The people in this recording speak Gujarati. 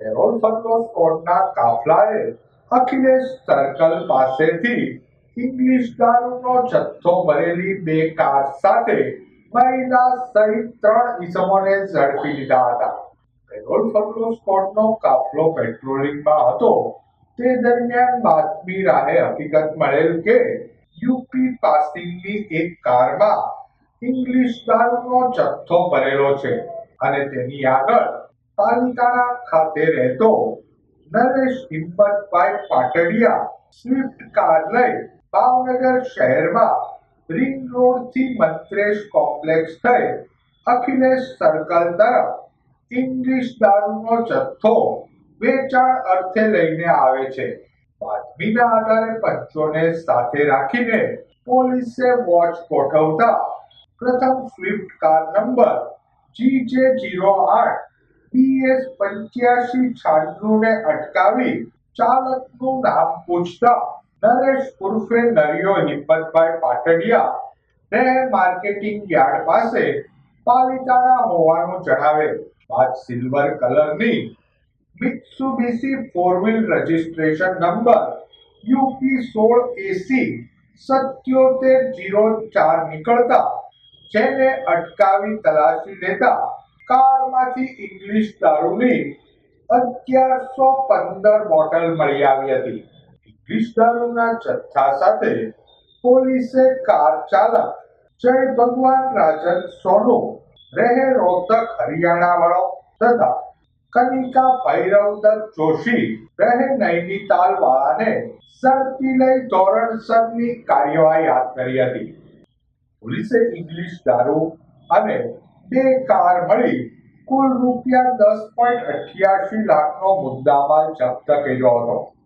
પેરોલ સંતોષ સ્કોડના કાફલાએ અખિલેશ સર્કલ પાસેથી ઇંગ્લિશ દારૂનો જથ્થો ભરેલી બે કાર સાથે મહિલા સહિત ત્રણ ઇસમોને ઝડપી લીધા હતા. પેરોલ ફંડનો સ્કોડનો કાફલો પેટ્રોલિંગમાં હતો. તે દરમિયાન બાતમી રાહે હકીકત મળેલ કે યુપી પાસિંગની એક કારમાં ઇંગ્લિશ દારૂનો જથ્થો ભરેલો છે અને તેની આગળ પાલિતાણા ખાતે રહેતો નરેશ હિંમતભાઈ પાટડિયા સ્વિફ્ટ કાર લઈ ભાવનગર શહેરમાં રિંગ રોડથી મંત્રેશ કોમ્પ્લેક્સ થઈ અખિલેશ સર્કલ તરફ ઇંગ્લિશ દારૂનો જથ્થો વેચાણ અર્થે લઈને આવે છે. બાતમીના આધારે પંચોને સાથે રાખીને પોલીસે વોચ ગોઠવતા પ્રથમ સ્વિફ્ટ કાર નંબર જી જે જીરો આઠ બીએસ પંચ્યાસી છાન્નું ને અટકાવી ચાલકનું નામ પૂછતા નરેશ ઉર્ફે નરિયો હિંમતભાઈ પાટડિયા ને માર્કેટિંગ યાર્ડ પાસે પાલિતાણા હોવાનું જણાવે. બાદ સિલ્વર કલરની. Mitsubishi four wheel registration number UP સોળ એસી સત્યોતેર જીરો ચાર નીકળતા જેને અટકાવી તલાશી લેતા કારમાંથી ઇંગ્લિશ દારૂની અગિયારસો પંદર બોટલ મળી આવી હતી. ઇંગ્લિશ દારૂના જથ્થા સાથે પોલીસે કાર ચાલક જય ભગવાન રાજન સોનુ રહે રોહતક હરિયાણા વાળો તથા કનિકા ભૈરવદત્ત જોશી રહે નૈનીતાલ વાળાને ઝડપી લઈ ધોરણસરની કાર્યવાહી હાથ ધરી હતી. પોલીસે ઇંગ્લિશ દારૂ અને બે કાર મળી. કુલ રૂપિયા દસ પોઈન્ટ અઠ્યાસી લાખનો મુદ્દામાલ જપ્ત કર્યો હતો.